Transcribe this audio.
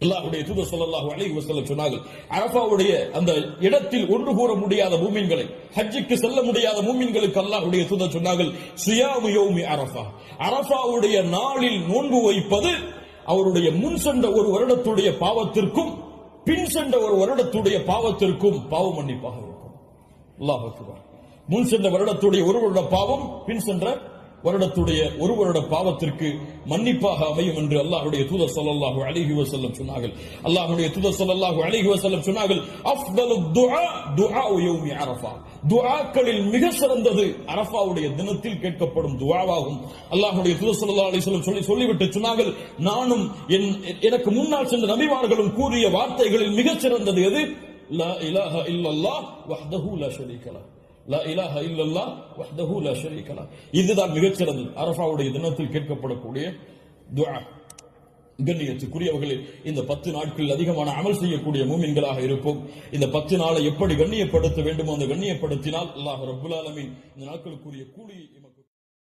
அல்லாஹுடைய தூதர் சொல்லல்லாஹு அலைஹி வஸல்லம் சொன்னார்கள் அரபாவுடைய அந்த இடத்தில் ஒன்று கூற முடியாத மூமின்களை ஹஜ்ஜுக்கு செல்ல முடியாத மூமின்களுக்கு அல்லாஹுடைய தூதர் சொன்னார்கள் சுயாமு யௌமி அரஃபா. அரஃபாவுடைய நாளில் நோன்பு வைப்பது அவருடைய முன் சென்ற ஒரு வருடத்துடைய பாவத்திற்கும் பின் சென்ற ஒரு வருடத்துடைய பாவத்திற்கும் பாவ மன்னிப்பாக இருக்கும். அல்லாஹ் முன் சென்ற வருடத்துடைய ஒரு வருட பாவம் பின் சென்ற வருடத்துடைய ஒரு வருட பாவத்திற்கு மன்னிப்பாக அமையும் என்று அல்லாஹுடைய தூதர் சல்லாஹு அலைஹி வசல்லம் சொன்னார்கள். அல்லாஹுடைய தூதர் சல்லாஹு அலைஹி வசல்லம் சொன்னார்கள் துஆ துஆ யௌமி அரஃபா. துஆக்களில் மிக சிறந்தது அரஃபாவுடைய தினத்தில் கேட்கப்படும் துஆவாகும். அல்லாஹுடைய தூதர் ஸல்லல்லாஹு சொல்லி சொல்லிவிட்டு சொன்னார்கள் நானும் என் எனக்கு முன்னால் சென்ற நபிமார்களும் கூறிய வார்த்தைகளில் மிக சிறந்தது எது? லா இலாஹ இல்லல்லாஹ் வஹ்தஹு லா ஷரீக லஹ். இதுதான் மிகச்சிறந்தது. அரபாவுடைய தினத்தில் கேட்கப்படக்கூடிய துவா கண்ணியத்துக்குரியவர்களில் இந்த பத்து நாட்களில் அதிகமான அமல் செய்யக்கூடிய மூமின்களாக இருப்போம். இந்த பத்து நாளை எப்படி கண்ணியப்படுத்த வேண்டுமோ அந்த கண்ணியப்படுத்தினால் அல்லாஹ் ரபுல் ஆலமின் இந்த நாட்களுக்குரிய கூலியை